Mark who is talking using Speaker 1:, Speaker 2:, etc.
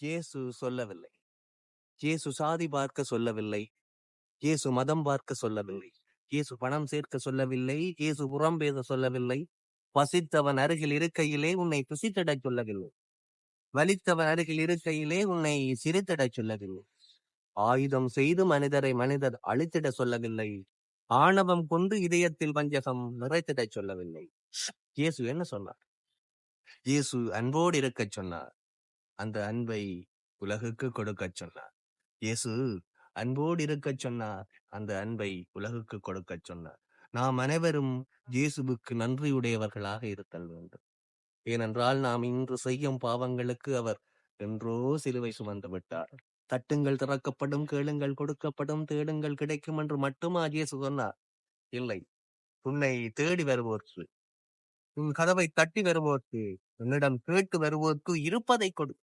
Speaker 1: இயேசு சொல்லவில்லை. இயேசு சாதி பார்க்க சொல்லவில்லை. இயேசு மதம் பார்க்க சொல்லவில்லை. இயேசு பணம் சேர்க்க சொல்லவில்லை. இயேசு புறம் பேச சொல்லவில்லை. பசித்தவன் அருகில் இருக்கையிலே உன்னை புசித்திடச் சொல்லவில்லை. வலித்தவன் அருகில் இருக்கையிலே உன்னை சிரித்திடச் சொல்லவில்லை. ஆயுதம் செய்து மனிதரை மனிதர் அழித்திட சொல்லவில்லை. ஆணவம் கொண்டு இதயத்தில் வஞ்சகம் நிறைத்திடச் சொல்லவில்லை. இயேசு என்ன சொன்னார்? இயேசு அன்போடு இருக்கச் சொன்னார். அந்த அன்பை உலகுக்கு கொடுக்கச் சொன்னார். இயேசு அன்போடு இருக்கச் சொன்னார் அந்த அன்பை உலகுக்கு கொடுக்கச் சொன்னார். நாம் அனைவரும் இயேசுவுக்கு நன்றியுடையவர்களாக இருத்தல் வேண்டும். ஏனென்றால் நாம் இன்று செய்யும் பாவங்களுக்கு அவர் என்றோ சிலுவை சுமந்து விட்டார். தட்டுங்கள் திறக்கப்படும் கேளுங்கள் கொடுக்கப்படும் தேடுங்கள் கிடைக்கும் என்று மட்டுமா இயேசு சொன்னார்? இல்லை. உன்னை தேடி வருவோர்க்கு உன் கதவை தட்டி வருவோர்க்கு உன்னிடம் கேட்டு வருவோர்க்கு இருப்பதை கொடு.